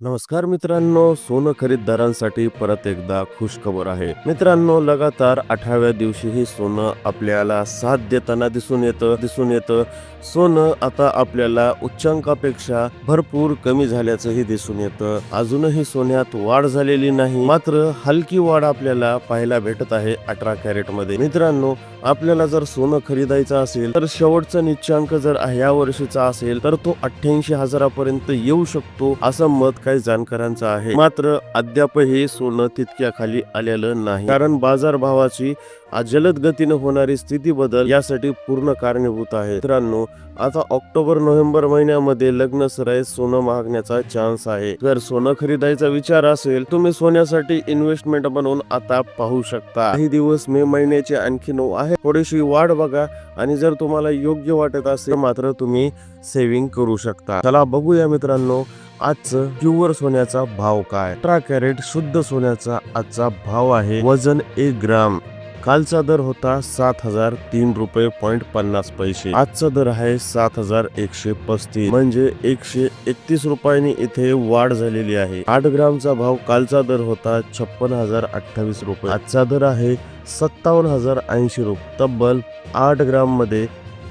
नमस्कार मित्रांनो सोनं खरीददारांसाठी परत एकदा खुश खबर आहे. मित्रांनो लगातार अठराव्या दिवशीही सोनं आपल्याला साथ देताना दिसून येतं दिसून येतं. सोनं आता आपल्याला उच्चांकापेक्षा भरपूर कमी झाल्याचंही दिसून येतं. अजूनही सोन्यात वाढ झालेली नाही मात्र हलकी वाढ आपल्याला पाहायला भेटत आहे अठरा कॅरेटमध्ये मित्रांनो आपल्याला जर सोनं खरीदायचं असेल तर शेवटचा निश्चांक जर या वर्षीचा असेल तर तो अठ्ठ्याऐंशी हजारापर्यंत येऊ शकतो असं मत काही जाणकारांचं आहे. मात्र अद्यापही सोनं तितक्या खाली आलेलं नाही. कारण बाजारभावाची जलद गतीने होणारी स्थिती बदल यासाठी पूर्ण कारणीभूत आहे. मित्रांनो आता ऑक्टोबर नोव्हेंबर महिन्यामध्ये लग्न सराई सोनं मागण्याचा चान्स आहे. जर सोनं खरीदायचा विचार असेल तुम्ही सोन्यासाठी इन्व्हेस्टमेंट बनवून आता पाहू शकता. काही दिवस मे महिन्याचे आणखी नऊ आहे. थोडीशी वाढ बघा आणि जर तुम्हाला योग्य वाटत असेल मात्र तुम्ही सेव्हिंग करू शकता. चला बघूया मित्रांनो आजचं प्युअर सोन्याचा भाव काय? अठरा कॅरेट शुद्ध सोन्याचा आजचा भाव आहे. वजन एक ग्राम. कालचा दर होता सात हजार तीन रुपये पॉइंट पन्नास पैसे. आजचा दर आहे सात हजार एकशे पस्तीस. म्हणजे एकशे एकतीस रुपयांनी इथे वाढ झालेली आहे. आठ ग्रामचा भाव कालचा दर होता छप्पन हजार अठ्ठावीस रुपये. आजचा दर आहे सत्तावन्न हजार ऐंशी रुपये. तब्बल आठ ग्राममध्ये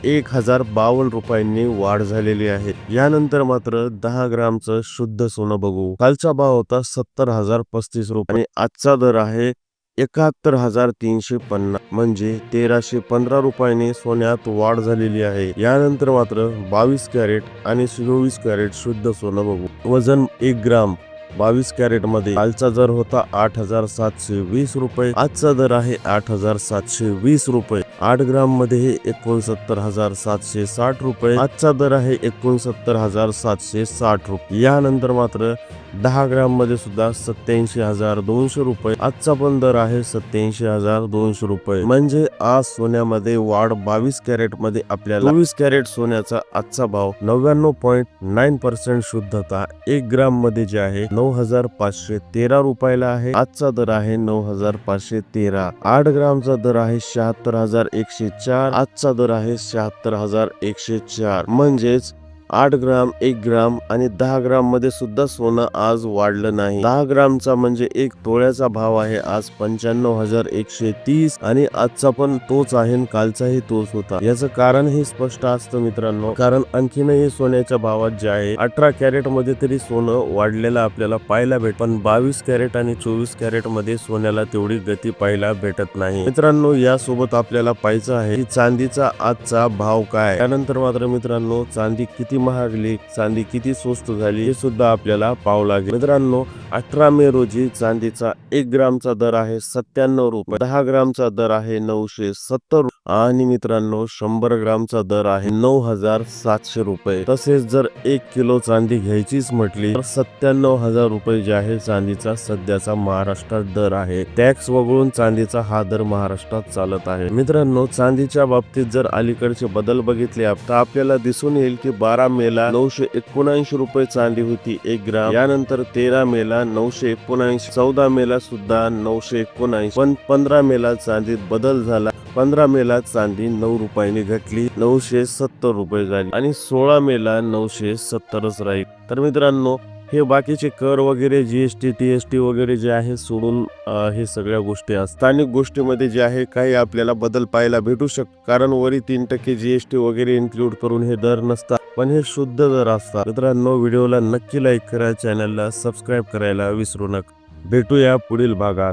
एक हजार बावन्न रुपयांनी वाढ झालेली आहे. यानंतर मात्र दहा ग्रामचं शुद्ध सोनं बघू. कालचा भाव होता सत्तर हजार पस्तीस रुपये. आणि आजचा दर आहे एकाहत्तर हजार तीनशे पन्नास म्हणजे तेराशे पंधरा रुपयाने सोन्यात वाढ झालेली आहे. यानंतर मात्र बावीस कॅरेट आणि चोवीस कॅरेट शुद्ध सोनं बघू. वजन एक ग्राम. बावीस कॅरेटमध्ये कालचा दर होता आठ हजार सातशे वीस रुपये आजचा दर आहे आठ हजार सातशे वीस रुपये. आठ ग्राममध्ये एकोणसत्तर हजार सातशे साठ रुपये. आजचा दर आहे एकोणसत्तर हजार सातशे साठ रुपये. यानंतर मात्र दहा ग्राममध्ये सुद्धा सत्याऐंशी हजार दोनशे रुपये. आजचा पण दर आहे सत्याऐंशी हजार दोनशे रुपये. म्हणजे आज सोन्यामध्ये वाढ बावीस कॅरेटमध्ये आपल्याला चोवीस कॅरेट सोन्याचा आजचा भाव नव्याण्णव पॉईंट नाईन पर्सेंट शुद्धता एक ग्राममध्ये जे आहे नऊ हजार पाचशे तेरा रुपयाला आहे. आजचा दर आहे नऊ हजार पाचशे तेरा. आठ ग्रामचा दर आहे शहात्तर हजार एकशे चार. आजचा दर आहे शहात्तर हजार एकशे चार. म्हणजेच आठ ग्राम एक ग्राम आणि दहा ग्राममध्ये सुद्धा सोनं आज वाढलं नाही. दहा ग्रामचा म्हणजे एक तोळ्याचा भाव आहे. आज पंच्याण्णव हजार एकशे तीस आणि आजचा पण तोच आहे कालचाही तोच होता. याचं कारण हे स्पष्ट असतं मित्रांनो. कारण आणखीनही सोन्याच्या भावात जे आहे अठरा कॅरेटमध्ये तरी सोनं वाढलेलं आपल्याला पाहायला भेट पण बावीस कॅरेट आणि चोवीस कॅरेटमध्ये सोन्याला तेवढी गती पाहायला भेटत नाही. मित्रांनो यासोबत आपल्याला पाहायचं आहे की चांदीचा आजचा भाव काय? त्यानंतर मात्र मित्रांनो चांदी किती महागली चांदी किती स्वस्त झाली हे सुद्धा आपल्याला पाहावं लागेल. मित्रांनो अठरा मे रोजी चांदीचा एक ग्रामचा दर आहे सत्त्याण्णव रुपये. दहा ग्रामचा दर आहे नऊशे सत्तर आणि मित्रांनो शंभर ग्रामचा दर आहे नऊ हजार सातशे रुपये. तसेच जर एक किलो चांदी घ्यायचीच म्हटली तर सत्त्याण्णव हजार रुपये जे आहे चांदीचा सध्याचा महाराष्ट्रात दर आहे. टॅक्स वगळून चांदीचा हा दर महाराष्ट्रात चालत आहे. मित्रांनो चांदीच्या बाबतीत जर अलीकडचे बदल बघितले तर आपल्याला दिसून येईल की बारा मेला नऊशे एकोणऐंशी रुपये चांदी होती एक ग्राम. यानंतर तेरा मेला नऊशे एकोणऐंशी चौदा मेला सुद्धा नऊशे एकोणऐंशी. पण पंधरा मेला चांदीत बदल झाला. पंधरा मेला चांदी नऊ रुपयाने घटली नऊशे सत्तर रुपये झाली आणि सोळा मेला नऊशे सत्तरच राहील. तर मित्रांनो हे बाकीचे कर वगैरे G S T T S T वगैरे जे आहे सोडून हे सगळ्या गोष्टी स्थानिक गोष्टीमध्ये जे आहे काही आपल्याला बदल पाहायला भेटू शकतो कारण वरी तीन टक्के जी एस टी वगैरे इन्क्लूड करून हे दर नसतात. पण हे शुद्ध जर असतात मित्रांनो व्हिडिओला नक्की लाईक करा चॅनलला सबस्क्राईब करायला विसरू नका. भेटूया पुढील भागात.